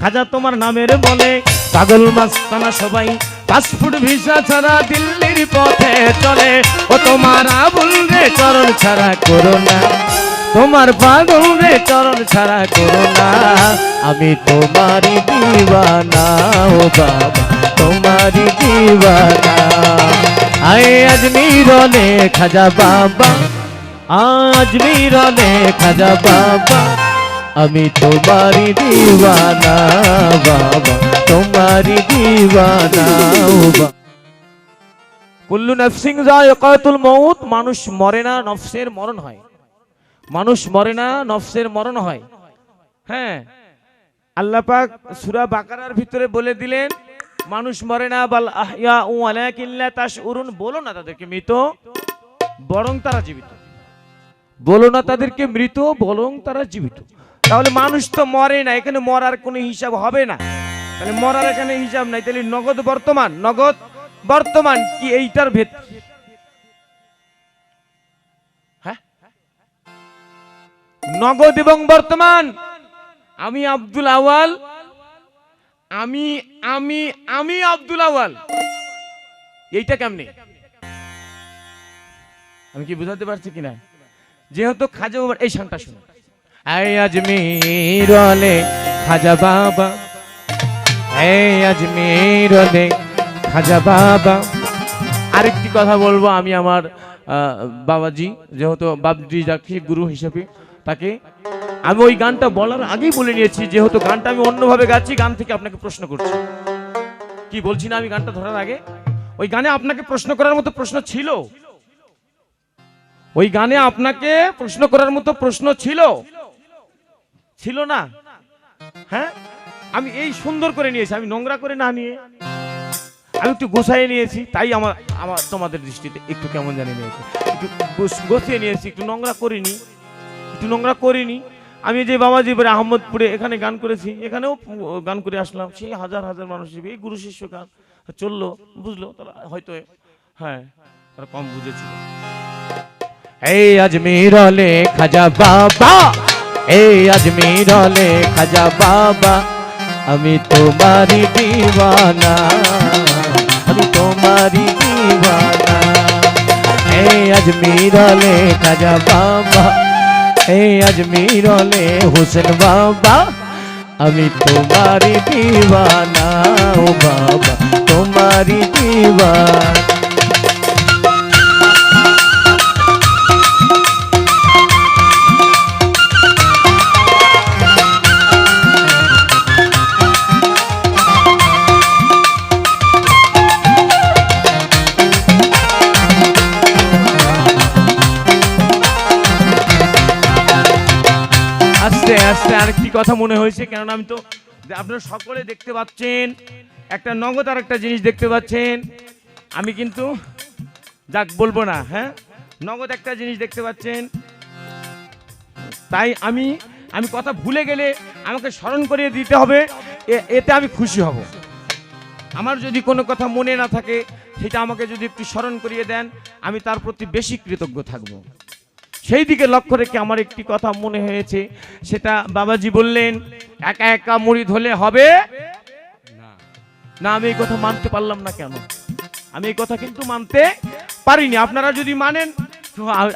খাজা তোমার নামের বলে, পাগল মাস্তানা সবাই। পাসপোর্ট ভিসা ছাড়া দিল্লির পথে চলে। ও তোমার আবুল রে, চরণ ছাড়া করো না। তোমার পাগল রে, চরণ ছাড়া করো না। আমি তোমারই দিওয়ানা, ও বাবা, তোমারই দিওয়ানা। আয় আজমিরলে খাজা বাবা আজমিরলে খাজা বাবা। আমি তোমারি দিওয়ানা, বাবা। তোমারি দিওয়ানা কুল্লু নফসিং জায়কাতুল মউত, মানুষ মরে না, নফসের মরণ হয়। মানুষ মরে না, নফসের মরণ হয়। হ্যাঁ। আল্লাহ পাক সূরা বাকারার ভিতরে বলে দিলেন, মানুষ মরে না, বাল আহইয়া উ আলাকিল্লা তাশউরুন। বলো না তাদেরকে মৃত, বরং তারা জীবিত। বলো না তাদেরকে মৃত, বরং তারা জীবিত। তাহলে মানুষ তো মরে না, এখানে মরার কোনো হিসাব হবে না। তাহলে মরার এখানে হিসাব নাই, তাহলে নগদ বর্তমান নগদ বর্তমান কি এইটার ভেদ? হ্যাঁ? নগদ এবং বর্তমান। আমি আব্দুল আওয়াল আমি আমি আমি আব্দুল আওয়াল এইটা কেমনে? আমি কি বুঝাতে পারছি কিনা? যেহেতু খাজা এই শানটা শুনে আজমির খাজা বাবা। আজমির খাজা বাবা। আরেকটি কথা বলব আমি আমার বাবাজি, যেহেতু বাবজি যাকে গুরু হিসেবে তাকে। আমি ওই গানটা বলার আগেই বলে নিয়েছি, যেহেতু গানটা আমি অন্যভাবে গাচ্ছি, গান থেকে আপনাকে প্রশ্ন করছি। কি বলছি না আমি গানটা ধরার আগে? ওই গানে আপনাকে প্রশ্ন করার মতো প্রশ্ন ছিল? ওই গানে আপনাকে প্রশ্ন করার মতো প্রশ্ন ছিল? ছিল না। হ্যাঁ? আমি এই সুন্দর করে নিয়েছি, আমি নোংরা করে না নিয়ে। আমি একটু গোছাইয়ে নিয়েছি, তাই আমার আমার তোমাদের দৃষ্টিতে একটু কেমন জানি নিয়েছি। একটু গোছ- গোছিয়ে নিয়েছি, একটু নোংরা করিনি। একটু নোংরা করিনি। আমি যে বাবাজি বাড়ি আহমদপুরে এখানে গান করেছি, এখানেও গান করে আসলাম। সেই হাজার হাজার মানুষ এই গুরু শিষ্য গান চলল, বুঝলো, তারা হয়তো হ্যাঁ তারা কম বুঝেছিল। এই আজমিরলে খাজা বাবা! এই আজমিরলে খাজা বাবা, আমি তোমারি দিওয়ানা, আমি তোমারি দিওয়ানা। এই আজমিরলে খাজা বাবা, এই আজমিরলে হোসেন বাবা, আমি তোমারি দিওয়ানা। ও বাবা তোমারি দিওয়ানা। আস্তে আরেকটি কথা মনে হয়েছে, কেননা আমি তো আপনারা সকলে দেখতে পাচ্ছেন, একটা নগদ আর একটা জিনিস দেখতে পাচ্ছেন। আমি কিন্তু যাক বলব না হ্যাঁ? নগদ একটা জিনিস দেখতে পাচ্ছেন। তাই আমি আমি কথা ভুলে গেলে আমাকে স্মরণ করিয়ে দিতে হবে এতে আমি খুশি হব। আমার যদি কোনো কথা মনে না থাকে, সেটা আমাকে যদি একটু স্মরণ করিয়ে দেন, আমি তার প্রতি বেশি কৃতজ্ঞ থাকব। সেই দিকে লক্ষ্য রেখে আমার একটি কথা মনে হয়েছে। সেটা বাবাজি বললেন, একা একা মুড়ি ধরলে হবে? না। আমি এই কথা মানতে পারলাম না কেন? আমি এই কথা কিন্তু মানতে পারিনি। আপনারা যদি মানেন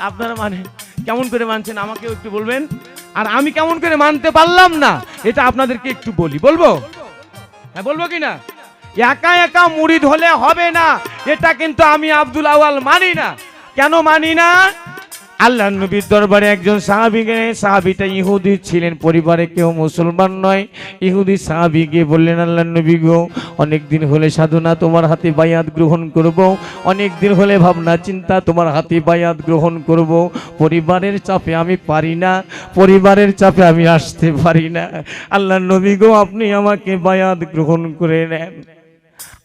আপনারা মানেন। কেমন করে মানছেন আমাকেও একটু বলবেন। আর আমি কেমন করে মানতে পারলাম না, এটা আপনাদেরকে একটু বলি। বলব? হ্যাঁ বলব কি না? একা একা মুড়ি ধরলে হবে না, এটা কিন্তু আমি আব্দুল আওয়াল মানি না। কেন মানি না? আল্লাহ নবীর দরবারে একজন সাহাবি গেলেন। সাহাবিটা ইহুদি ছিলেন, পরিবারে কেউ মুসলমান নয়। ইহুদি সাহাবি গিয়ে বললেন আল্লাহ নবী গো, অনেক দিন হলে সাধনা তোমার হাতে বায়াত গ্রহণ করব। অনেক দিন হলে ভাবনা চিন্তা তোমার হাতে বায়াত গ্রহণ করব। পরিবারের চাপে আমি পারি না, পরিবারের চাপে আমি আসতে পারি না। আল্লাহ নবী গো, আপনি আমাকে বায়াত গ্রহণ করে নেন।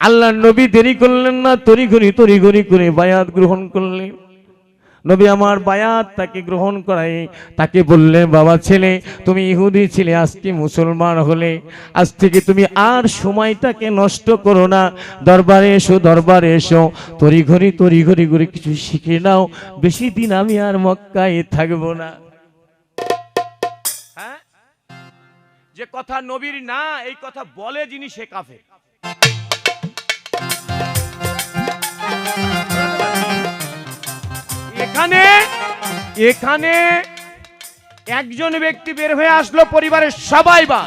আল্লাহ নবী দেরি করলেন না তরিঘড়ি তরিঘড়ি করে বায়াত গ্রহণ করলেন। নবী আমার বায়াত তাকে গ্রহণ করাই তাকে বললেন বাবা ছেলে, তুমি ইহুদি ছিলে আজকে মুসলমান হলে? আজ থেকে তুমি আর সময়টাকে নষ্ট করো না। দরবারে এসো দরবারে এসো। তরি ঘড়ি তরি ঘড়ি করে কিছু শিখে নাও। বেশি দিন আমি আর মক্কায় থাকব না। হ্যাঁ? যে কথা নবীর না, এই কথা বলে যিনি সে কাফে এখানে এখানে একজন ব্যক্তি বের হয়ে আসলো পরিবারের সবাই বা।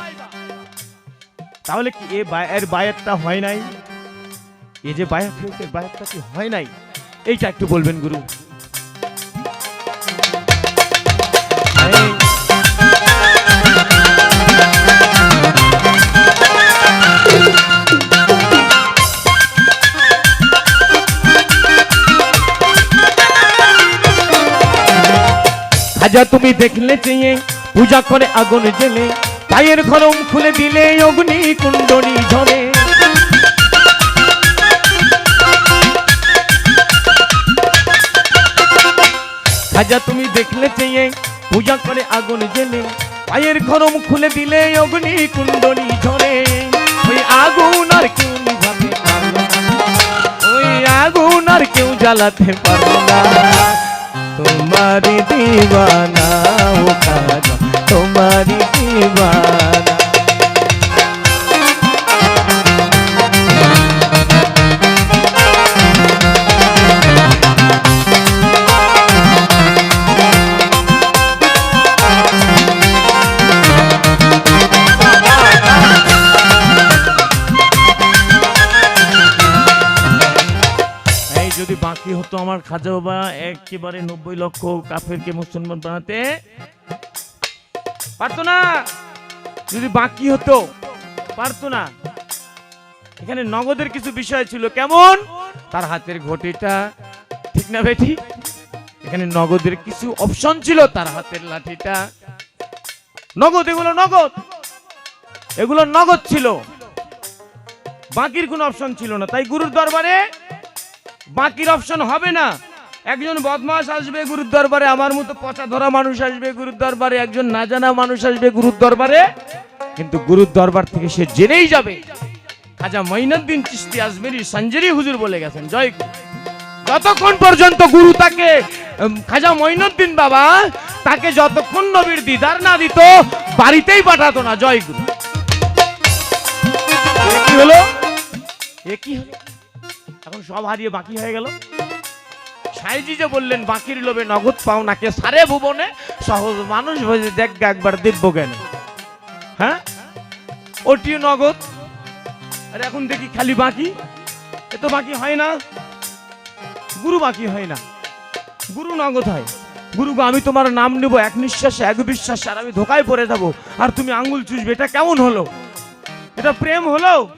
তাহলে কি এ এর বায়াতটা হয় নাই? এ যে বায়াত হয়েছে, বায়াতটা কি হয় নাই? এইটা একটু বলবেন, গুরু। খাজা তুমি দেখলে চেয়ে, পূজা করে আগুন জেলে পায়ের খরম খুলে দিলে অগ্নি কুণ্ডলী ঝরে। খাজা তুমি দেখলে চেয়ে, পূজা করে আগুন জেলে পায়ের খরম খুলে দিলে অগ্নি কুণ্ডলী ঝরে। ওই আগুন আর কেউ নিভাতে পারল না। ওই আগুন আর কেউ জ্বালাতে পারল না। তোমারি দিবানা ও খাজা তোমারি দিবানা হতো আমার খাজা বাবা একেবারে নব্বই লক্ষ কাফেরকে মুসলমান বানাতে। পারতো না? যদি বাকি হতো, পারতো না। এখানে নগদের কিছু বিষয় ছিল। কেমন? তার হাতের ঘটিটা। ঠিক না বেঠি এখানে নগদের কিছু অপশন ছিল, তার হাতের লাঠিটা। নগদ, এগুলো নগদ। এগুলো নগদ ছিল। বাকির কোনো অপশন ছিল না। তাই গুরুর দরবারে বাকির অপশন হবে না। একজন বদমাস আসবে গুরুর দরবারে আমার মতো পচা ধরা মানুষ আসবে গুরুর দরবারে একজন না জানা মানুষ আসবে গুরুর দরবারে কিন্তু গুরুর দরবার থেকে সে জেনেই যাবে। খাজা মঈনুদ্দিন চিস্তি আজমেরি সঞ্জেরি হুজুর বলে গেছেন, জয় যতক্ষণ পর্যন্ত গুরু তাকে খাজা মঈনুদ্দিন বাবা তাকে যতক্ষণ নবীর দিদার না দিত, বাড়িতেই পাঠাতো না, জয় গুরু হলো? কি হলো? এখন সব হারিয়ে বাকি হয়ে গেল। সাইজি যে বললেন, বাকির লোভে নগদ পাও নাকে সারে ভুবনে? সহজ মানুষ ভেবে দেখ একবার দিব্য জ্ঞান। হ্যাঁ? ওটিও নগদ। আর এখন দেখি খালি বাকি? এ তো বাকি হয় না। গুরু বাকি হয় না। গুরু নগদ হয়। গুরু আমি তোমার নাম নেব এক নিঃশ্বাসে, এক বিশ্বাসে, আর আমি ধোকায় পড়ে যাব। আর তুমি আঙ্গুল চুষবে, এটা কেমন হলো? এটা প্রেম হলো?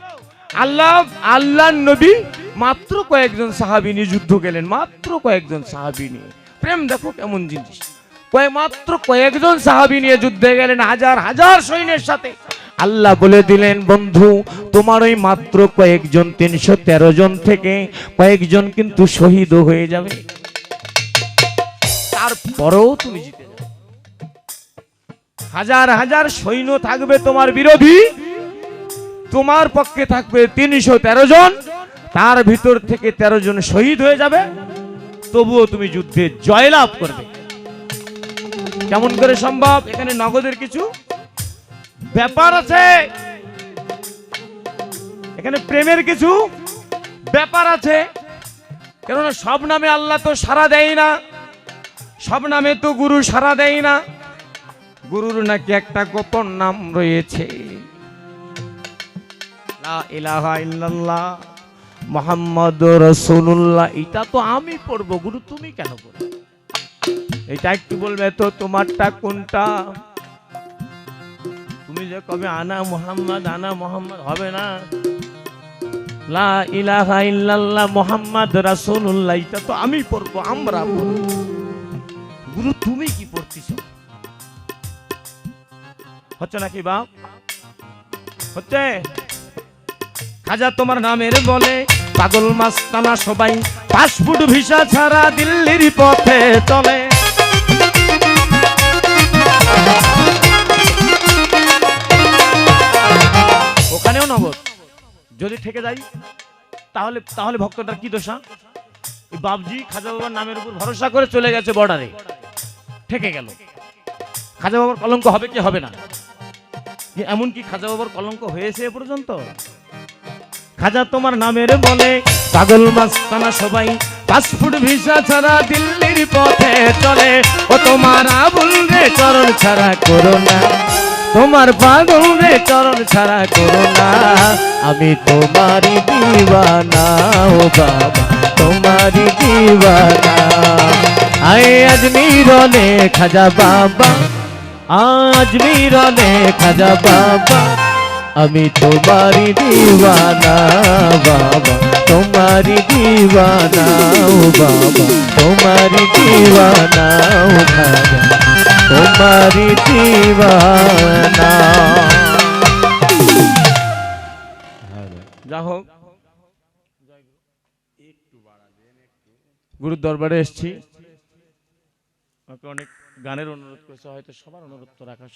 আল্লাহ আল্লাহ নবী মাত্র কয়েকজন সাহাবি নিয়ে যুদ্ধ গেলেন, মাত্র কয়েকজন সাহাবি নিয়ে। প্রেম দেখো কেমন জিনিস। কয়েক মাত্র কয়েকজন সাহাবি নিয়ে যুদ্ধে গেলেন, হাজার হাজার সৈন্যের সাথে। আল্লাহ বলে দিলেন, বন্ধু, তোমার ওই মাত্র কয়েকজন, তিনশো তেরো জন থেকে কয়েকজন কিন্তু শহীদ হয়ে যাবে। তারপরেও তুমি জিতে যাবে। হাজার হাজার সৈন্য থাকবে তোমার বিরোধী। তোমার পক্ষে থাকবে তিনশো তেরো জন। তার ভিতর থেকে তেরো জন শহীদ হয়ে যাবে। তবুও তুমি যুদ্ধে জয়লাভ করবে। কেমন করে সম্ভব? এখানে নগদের কিছু ব্যাপার আছে। এখানে প্রেমের কিছু ব্যাপার আছে। কেননা সব নামে আল্লাহ তো সারা দেয় না। সব নামে তো গুরু সারা দেয় না। গুরুর নাকি একটা গোপন নাম রয়েছে। ইলাহা ইল্লাল্লাহ। মোহাম্মদ রসুল্লাহ এটা তো আমি পড়ব, গুরু তুমি কেন পড়বে? এটা একটু বলবে তো, তোমারটা কোনটা? তুমি যে কবে আনা মোহাম্মদ আনা মোহাম্মদ হবে না? লা ইলাহা ইল্লাল্লাহ, মোহাম্মদ রাসূলুল্লাহ, এটা তো আমি পড়ব, আমরা। গুরু তুমি কি পড়তিছ? হচ্ছে নাকি বাপ? হচ্ছে? খাজা তোমার নামের বলে, পাগল মাস্তানা সবাই। পাসপোর্ট ভিসা ছাড়া দিল্লির পথে চলে। ওখানেও নগদ। যদি থেকে যাই, তাহলে তাহলে ভক্তটার কি দোষা? বাবজি খাজা বাবার নামের উপর ভরসা করে চলে গেছে বর্ডারে ঠেকে গেল। খাজা বাবার কলঙ্ক হবে কি হবে না? যে এমন কি খাজা বাবার কলঙ্ক হয়েছে এ পর্যন্ত? খাজা তোমার নামের বলে। পাগল মাস্তানা সবাই পাসপোর্ট ভিসা ছাড়া দিল্লির পথে চলে। ও তোমার আবুল রে, চরণ ছাড়া করো না। তোমার পাগল রে, চরণ ছাড়া করো না। আমি তোমারই দিবানা ও বাবা, তোমারই দিবানা আয় আজমিরনে খাজা বাবা আজমিরনে খাজা বাবা। আমি তোমারি দিওয়ানা বাবা। তোমারি দিওয়ানা ও বাবা। তোমারি দিওয়ানা। ও খাজা তোমারি দিওয়ানা যা হোক গুরুর দরবারে এসছি। আমাকে অনেক গানের অনুরোধ করেছে হয়তো সবার অনুরোধ তো রাখা